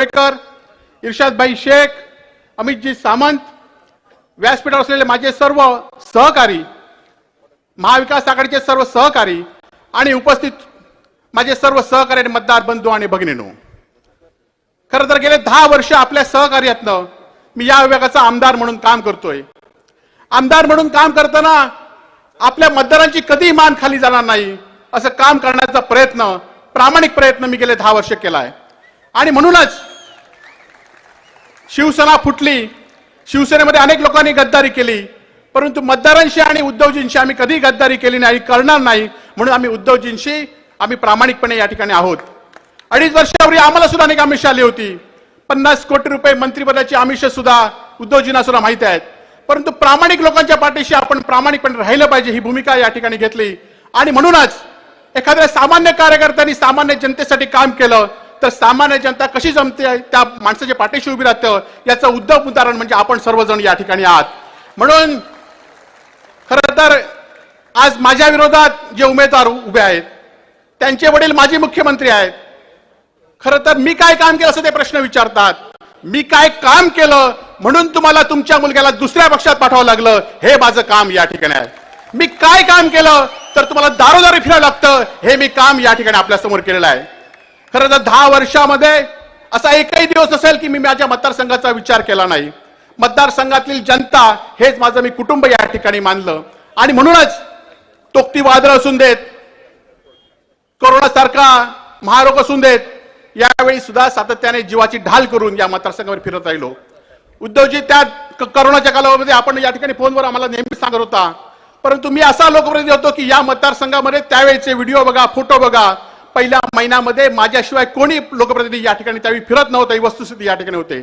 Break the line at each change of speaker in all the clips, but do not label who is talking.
आंबेडकर इर्शादभाई शेख अमितजी सामंत व्यासपीठावर असलेले माझे सर्व सहकारी महाविकास आघाडीचे सर्व सहकारी आणि उपस्थित माझे सर्व सहकारी आणि मतदार बंधू आणि भगिनीनो खरं तर गेले दहा वर्ष आपल्या सहकार्यातनं मी या विभागाचा आमदार म्हणून काम करतोय. आमदार म्हणून काम करताना आपल्या मतदारांची कधीही मान खाली जाणार नाही असं काम करण्याचा प्रयत्न प्रामाणिक प्रयत्न मी गेले दहा वर्ष केलाय. आणि म्हणूनच शिवसेना फुटली. शिवसेनेमध्ये अनेक लोकांनी गद्दारी केली. परंतु मतदारांशी आणि उद्धवजींशी आम्ही कधी गद्दारी केली नाही करणार नाही. म्हणून आम्ही उद्धवजींशी आम्ही प्रामाणिकपणे या ठिकाणी आहोत. अडीच वर्षापूर्वी आम्हाला सुद्धा अनेक आमिष आली होती. पन्नास कोटी रुपये मंत्रिपदाची आमिष सुद्धा उद्धवजींना सुद्धा माहिती आहेत. परंतु प्रामाणिक लोकांच्या पाठीशी आपण प्रामाणिकपणे राहिलं पाहिजे ही भूमिका या ठिकाणी घेतली. आणि म्हणूनच एखाद्या सामान्य कार्यकर्त्यांनी सामान्य जनतेसाठी काम केलं तर सामान्य जनता कशी जमते त्या माणसाच्या पाठीशी उभी राहतं. याचं उद्धव उदाहरण म्हणजे आपण सर्वजण या ठिकाणी आहात. म्हणून खरं तर आज माझ्या विरोधात जे उमेदवार उभे आहेत त्यांचे वडील माजी मुख्यमंत्री आहेत. खरं तर मी काय काम केलं असं ते प्रश्न विचारतात. मी काय काम केलं म्हणून तुम्हाला तुमच्या मुलग्याला दुसऱ्या पक्षात पाठवावं लागलं हे माझं काम या ठिकाणी आहे. मी काय काम केलं तर तुम्हाला दारोदारी फिरावं लागतं हे मी काम या ठिकाणी आपल्यासमोर केलेलं आहे. खरं तर दहा वर्षामध्ये असा एकही दिवस असेल की मी माझ्या मतदारसंघाचा विचार केला नाही. मतदारसंघातील जनता हेच माझं मी कुटुंब या ठिकाणी मानलं. आणि म्हणूनच तोक्ती वादळ असून देत कोरोनासारखा महारोग असून देत यावेळी सुद्धा सातत्याने जीवाची ढाल करून या मतदारसंघावर फिरत राहिलो. उद्धवजी त्या करोनाच्या कालावधीमध्ये आपण या ठिकाणी फोनवर आम्हाला नेहमी सांगत होता. परंतु मी असा लोकप्रतिनिधी होतो की या मतदारसंघामध्ये त्यावेळेचे व्हिडिओ बघा फोटो बघा पहिल्या महिन्यामध्ये माझ्याशिवाय कोणी लोकप्रतिनिधी या ठिकाणी त्यावेळी फिरत नव्हतं ही वस्तुस्थिती या ठिकाणी होते.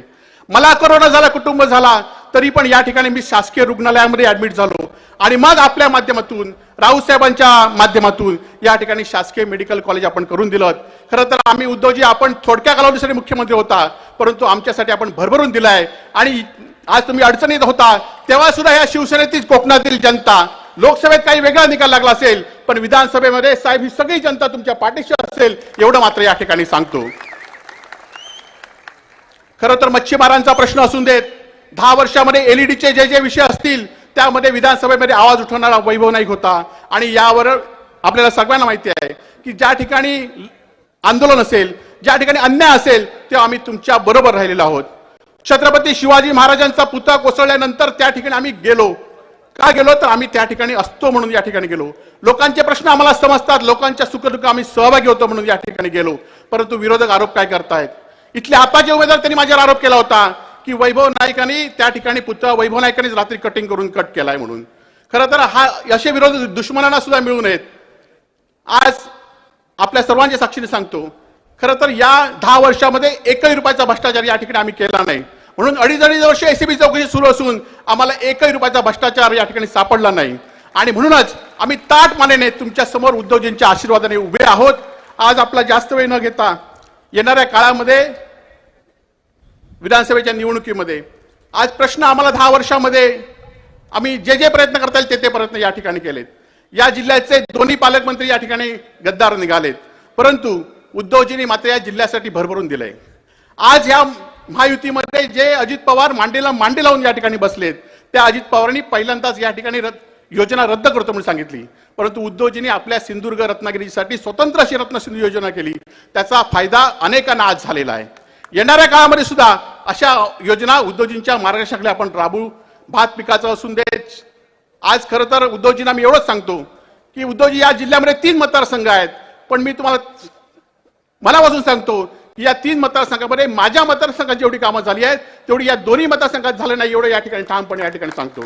मला कोरोना झाला कुटुंब झाला तरी पण या ठिकाणी मी शासकीय रुग्णालयामध्ये ऍडमिट झालो. आणि मग आपल्या माध्यमातून राऊसाहेबांच्या माध्यमातून या ठिकाणी शासकीय मेडिकल कॉलेज आपण करून दिलं. खरं तर आम्ही उद्धवजी आपण थोडक्या कालावधीसाठी मुख्यमंत्री होता परंतु आमच्यासाठी आपण भरभरून दिलाय. आणि आज तुम्ही अडचणीत होता तेव्हा सुद्धा या शिवसेनेतील कोकणातील जनता लोकसभेत काही वेगळा निकाल लागला असेल पण विधानसभेमध्ये साहेब ही सगळी जनता तुमच्या पाठीशी असेल एवढं मात्र या ठिकाणी सांगतो. खरं तर मच्छीमारांचा प्रश्न असून देत दहा वर्षामध्ये एलईडीचे जे जे विषय असतील त्यामध्ये विधानसभेमध्ये आवाज उठवणारा वैभव नाईक होता. आणि यावर आपल्याला सगळ्यांना माहिती आहे की ज्या ठिकाणी आंदोलन असेल ज्या ठिकाणी अन्याय असेल तेव्हा आम्ही तुमच्या बरोबर राहिलेलो आहोत. छत्रपती शिवाजी महाराजांचा पुतळा कोसळल्यानंतर त्या ठिकाणी आम्ही गेलो. का गेलो तर आम्ही त्या ठिकाणी असतो म्हणून या ठिकाणी गेलो. लोकांचे प्रश्न आम्हाला समजतात लोकांच्या सुखदुःख आम्ही सहभागी होतो म्हणून या ठिकाणी गेलो. परंतु विरोधक आरोप काय करतायत? इथले आपाचे उमेदवार त्यांनी माझ्यावर आरोप केला होता की वैभव नाईकांनी त्या ठिकाणी पुतळा वैभव नाईकांनीच रात्री कटिंग करून कट केलाय म्हणून. खरं तर हा असे विरोध दुश्मनांना सुद्धा मिळू नयेत. आज आपल्या सर्वांच्या साक्षीने सांगतो खरं तर या दहा वर्षामध्ये एकही रुपयाचा भ्रष्टाचार या ठिकाणी आम्ही केला नाही. म्हणून अडीच अडीच वर्ष एसीबी चौकशी सुरू असून आम्हाला एकही रुपयाचा भ्रष्टाचार या ठिकाणी सापडला नाही. आणि म्हणूनच आम्ही ताट मानेने तुमच्यासमोर उद्धवजींच्या आशीर्वादाने उभे आहोत. आज आपला जास्त वेळ न घेता येणाऱ्या काळामध्ये विधानसभेच्या निवडणुकीमध्ये आज प्रश्न आम्हाला दहा वर्षामध्ये आम्ही जे जे प्रयत्न करता येईल ते ते प्रयत्न या ठिकाणी केलेत. या जिल्ह्याचे दोन्ही पालकमंत्री या ठिकाणी गद्दार निघालेत. परंतु उद्धवजींनी मात्र या जिल्ह्यासाठी भरभरून दिलंय. आज या महायुतीमध्ये जे अजित पवार मांडीला मांडी लावून या ठिकाणी बसलेत त्या अजित पवारांनी पहिल्यांदाच या ठिकाणी रद्द योजना रद्द करतो म्हणून सांगितली. परंतु उद्धवजींनी आपल्या सिंधुदुर्ग रत्नागिरीसाठी स्वतंत्र अशी रत्नसिंधू योजना केली. त्याचा फायदा अनेकांना आज झालेला आहे. येणाऱ्या काळामध्ये सुद्धा अशा योजना उद्धवजींच्या मार्गदर्शनाकडे आपण राबवू. भात पिकाचं असून देच आज खरं तर उद्धवजींना मी एवढंच सांगतो की उद्धवजी या जिल्ह्यामध्ये तीन मतदारसंघ आहेत. पण मी तुम्हाला मनापासून सांगतो या तीन मतदारसंघामध्ये माझ्या मतदारसंघात जेवढी कामं झाली आहेत तेवढी या दोन्ही मतदारसंघात झालं नाही एवढं या ठिकाणी ठामपणे या ठिकाणी सांगतो.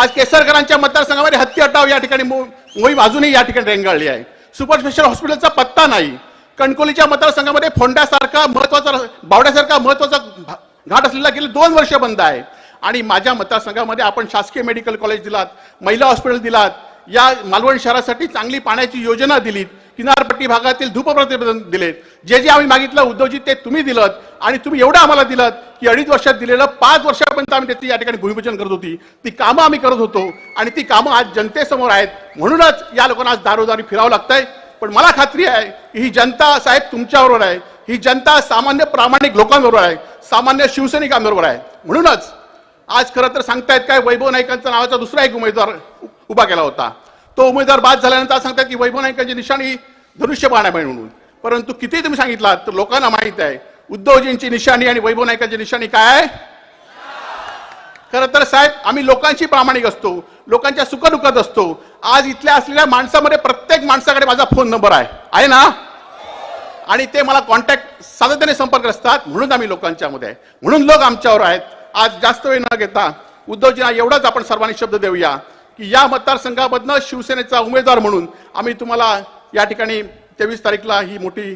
आज केसरकरांच्या मतदारसंघामध्ये हत्ती हटाव या ठिकाणी मोहीम अजूनही या ठिकाणी रेंगाळली आहे. सुपर स्पेशल हॉस्पिटलचा पत्ता नाही. कणकोलीच्या मतदारसंघामध्ये फोंड्यासारखा महत्त्वाचा बावड्यासारखा महत्त्वाचा घाट असलेला गेले दोन वर्ष बंद आहे. आणि माझ्या मतदारसंघामध्ये आपण शासकीय मेडिकल कॉलेज दिलात महिला हॉस्पिटल दिलात या मालवण शहरासाठी चांगली पाण्याची योजना दिलीत. किनारपट्टी भागातील धूप प्रतिबंध दिलेत. जे जे आम्ही मागितलं उद्धवजी ते तुम्ही दिलं आणि तुम्ही एवढं आम्हाला दिलं की अडीच वर्षात दिलेलं पाच वर्षापर्यंत आम्ही त्याची या ठिकाणी भूमिपूजन करत होती. ती कामं आम्ही करत होतो आणि ती कामं आज जनतेसमोर आहेत. म्हणूनच या लोकांना आज दारोदारी फिरावं लागतंय. पण मला खात्री आहे की ही जनता साहेब तुमच्याबरोबर आहे. ही जनता सामान्य प्रामाणिक लोकांबरोबर आहे. सामान्य शिवसैनिकांबरोबर आहे. म्हणूनच आज खरं तर सांगतायत काय वैभव नाईकांचा नावाचा दुसरा एक उमेदवार उभा केला होता. तो उमेदवार बाद झाल्यानंतर सांगतात की वैभव नाईकांची निशाणी धनुष्यबाण आहे म्हणून. परंतु किती तुम्ही सांगितलात तर लोकांना माहीत आहे उद्धवजींची निशाणी आणि वैभव नाईकांची निशाणी काय आहे? खरं तर साहेब आम्ही लोकांशी प्रामाणिक असतो लोकांच्या सुखदुखत असतो. आज इथल्या असलेल्या माणसामध्ये प्रत्येक माणसाकडे माझा फोन नंबर आहे. आहे ना? आणि ते मला कॉन्टॅक्ट सातत्याने संपर्क असतात म्हणून आम्ही लोकांच्यामध्ये आहे. म्हणून लोक आमच्यावर आहेत. आज जास्त वेळ न घेता उद्धवजींना एवढाच आपण सर्वांनी शब्द देऊया. की या मतदारसंघामधनं शिवसेनेचा उमेदवार म्हणून आम्ही तुम्हाला या ठिकाणी तेवीस तारीखला ही मोठी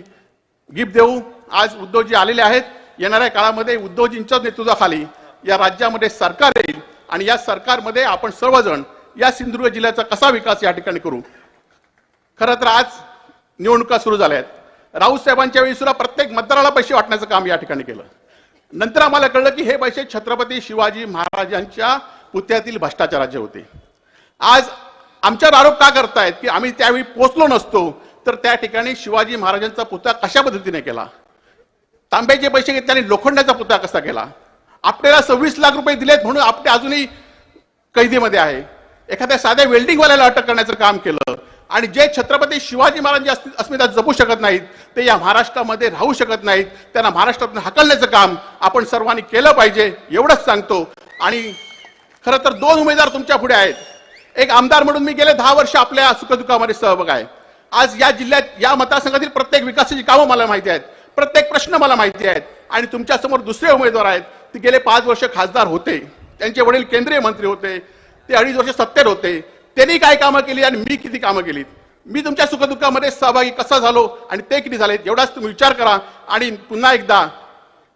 गिफ्ट देऊ. आज उद्धवजी आलेले आहेत. येणाऱ्या काळामध्ये उद्धवजींच्याच नेतृत्वाखाली या राज्यामध्ये सरकार येईल आणि या सरकारमध्ये आपण सर्वजण या सिंधुदुर्ग जिल्ह्याचा कसा विकास या ठिकाणी करू? खरं तर आज निवडणुका सुरू झाल्या आहेत. राऊत साहेबांच्या वेळी सुद्धा प्रत्येक मतदाराला पैसे वाटण्याचं काम या ठिकाणी केलं. नंतर आम्हाला कळलं की हे पैसे छत्रपती शिवाजी महाराजांच्या पुत्यातील भ्रष्टाचाराचे होते. आज आमच्यावर आरोप का करतायत की आम्ही त्यावेळी पोचलो नसतो तर त्या ठिकाणी शिवाजी महाराजांचा पुतळा कशा पद्धतीने केला? तांब्याचे पैसे घेतल्याने लोखंडाचा पुतळा कसा केला? आपल्याला सव्वीस लाख रुपये दिलेत म्हणून आपटे अजूनही कैदीमध्ये आहे. एखाद्या साध्या वेल्डिंगवाल्याला अटक करण्याचं काम केलं आणि जे छत्रपती शिवाजी महाराजांची अस्मिता जपू शकत नाहीत ते या महाराष्ट्रामध्ये राहू शकत नाहीत त्यांना महाराष्ट्रातून हाकलण्याचं काम आपण सर्वांनी केलं पाहिजे एवढंच सांगतो. आणि खरं तर दोन उमेदवार तुमच्यापुढे आहेत. एक आमदार म्हणून मी गेले दहा वर्ष आपल्या सुखदुःखामध्ये सहभाग आहे. आज या जिल्ह्यात या मतदारसंघातील प्रत्येक विकासाची कामं मला माहिती आहेत. प्रत्येक प्रश्न मला माहिती आहेत. आणि तुमच्यासमोर दुसरे उमेदवार आहेत. ते गेले पाच वर्ष खासदार होते. त्यांचे वडील केंद्रीय मंत्री होते. ते अडीच वर्ष सत्तेत होते. त्यांनी काय कामं केली आणि मी किती कामं केलीत? मी तुमच्या सुखदुःखामध्ये सहभागी कसा झालो आणि ते किती झालेत एवढाच तुम्ही विचार करा. आणि पुन्हा एकदा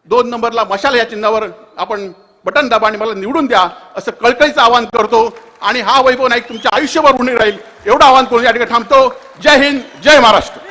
दोन नंबरला मशाल या चिन्हावर आपण बटन दाबा आणि मला निवडून द्या असं कळकळीचं आवाहन करतो. आणि हा वैभव नाईक तुमच्या आयुष्यभर उणी राहील एवढं आवाहन करून या ठिकाणी थांबतो. जय हिंद जय महाराष्ट्र.